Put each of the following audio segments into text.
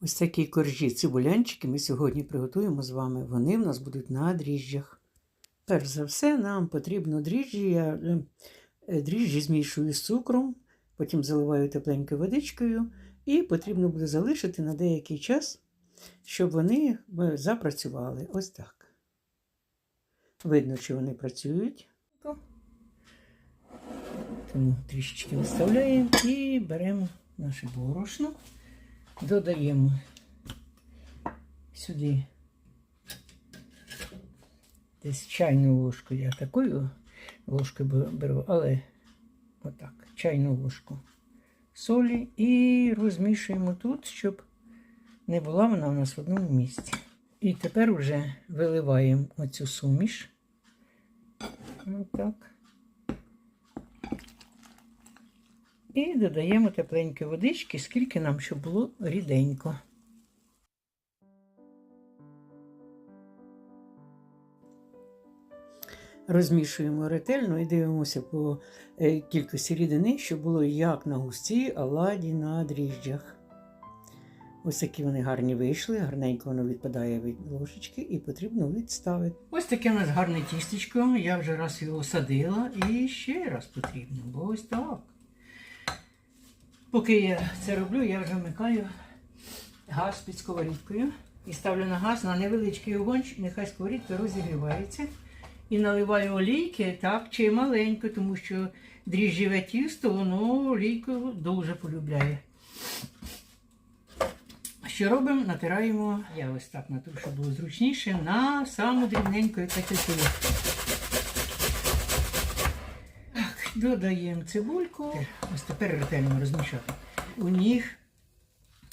Ось такі коржі цибулянчики ми сьогодні приготуємо з вами. Вони в нас будуть на дріжджах. Перш за все, нам потрібно дріжджі. Я е, дріжджі змішую з цукром, потім заливаю тепленькою водичкою, і потрібно буде залишити на деякий час, щоб вони е, запрацювали. Ось так. Видно, чи вони працюють. Тому трішечки виставляємо і беремо наше борошно, додаємо сюди десь чайну ложку. Я такою ложкою беру, але отак, чайну ложку солі і розмішуємо тут, щоб не була вона у нас в одному місці. І тепер вже виливаємо оцю суміш. Отак. І додаємо тепленької водички, скільки нам, щоб було ріденько. Розмішуємо ретельно і дивимося по е, кількості рідини, щоб було як на густій оладі на дріжджах. Ось такі вони гарні вийшли, гарненько воно відпадає від ложечки і потрібно відставити. Ось таке у нас гарне тістечко. Я вже раз його садила і ще раз потрібно, бо ось так. Поки я це роблю, я вже вмикаю газ під сковорідкою і ставлю на газ на невеличкий огонь, нехай сковорідка розігрівається. І наливаю олійки так чи маленько, тому що дріжджеве тісто, воно олійку дуже полюбляє. Що робимо? Натираємо, я ось так натру, щоб було зручніше, на саму дрібненьку, яка додаємо цибульку. Ось тепер ретельно розмішати. У них,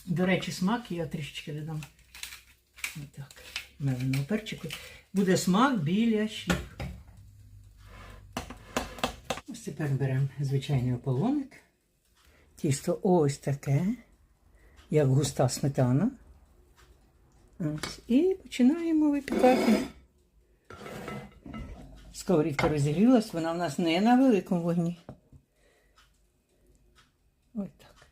до речі, смак я трішечки додам. Отак, меленого перчику. Буде смак біляшів. Ось тепер беремо звичайний ополоник. Тісто ось таке, як густа сметана. Ось. І починаємо випікати. Сковорідка розігрілась, вона в нас не на великому вогні. Ось так.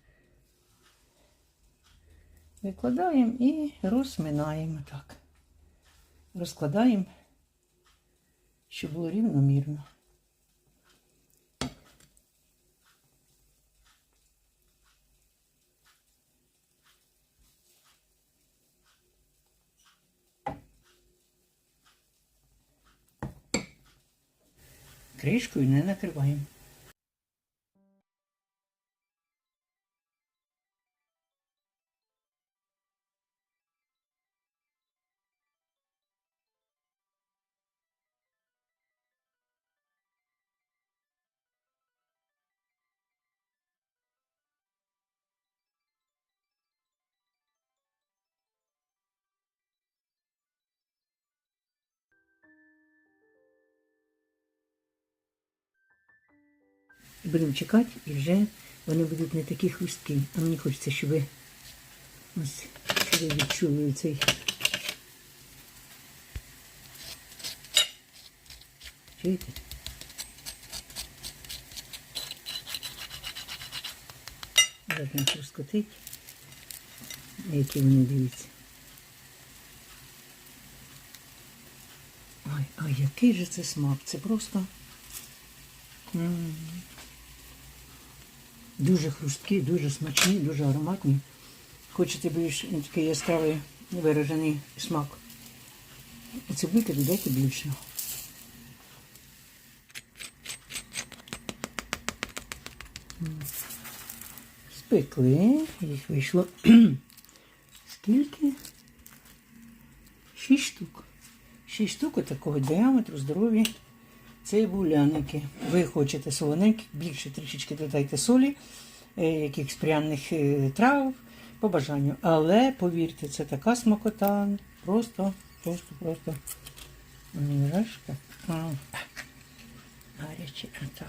Викладаємо і розминаємо так. Розкладаємо, щоб було рівномірно. Кришкою не накриваємо. Будемо чекати і вже вони будуть не такі хрусткі. А мені хочеться, щоб ви ось щоб ви відчули цей. Чуєте? Не хрускотить. Які вони дивіться. Ой, ой, який же це смак. Це просто. М. Дуже хрусткі, дуже смачні, дуже ароматні. Хочете більш такий яскравий виражений смак. І цибульки додайте більше. Спекли, їх вийшло скільки? Шість штук. Шість штук такого діаметру, здорові цибуляники. Ви хочете солоненьких, більше трішечки додайте солі, е, якихось пряних е, трав по бажанню. Але повірте, це така смакота. Просто, просто, просто. Гаряче. Так.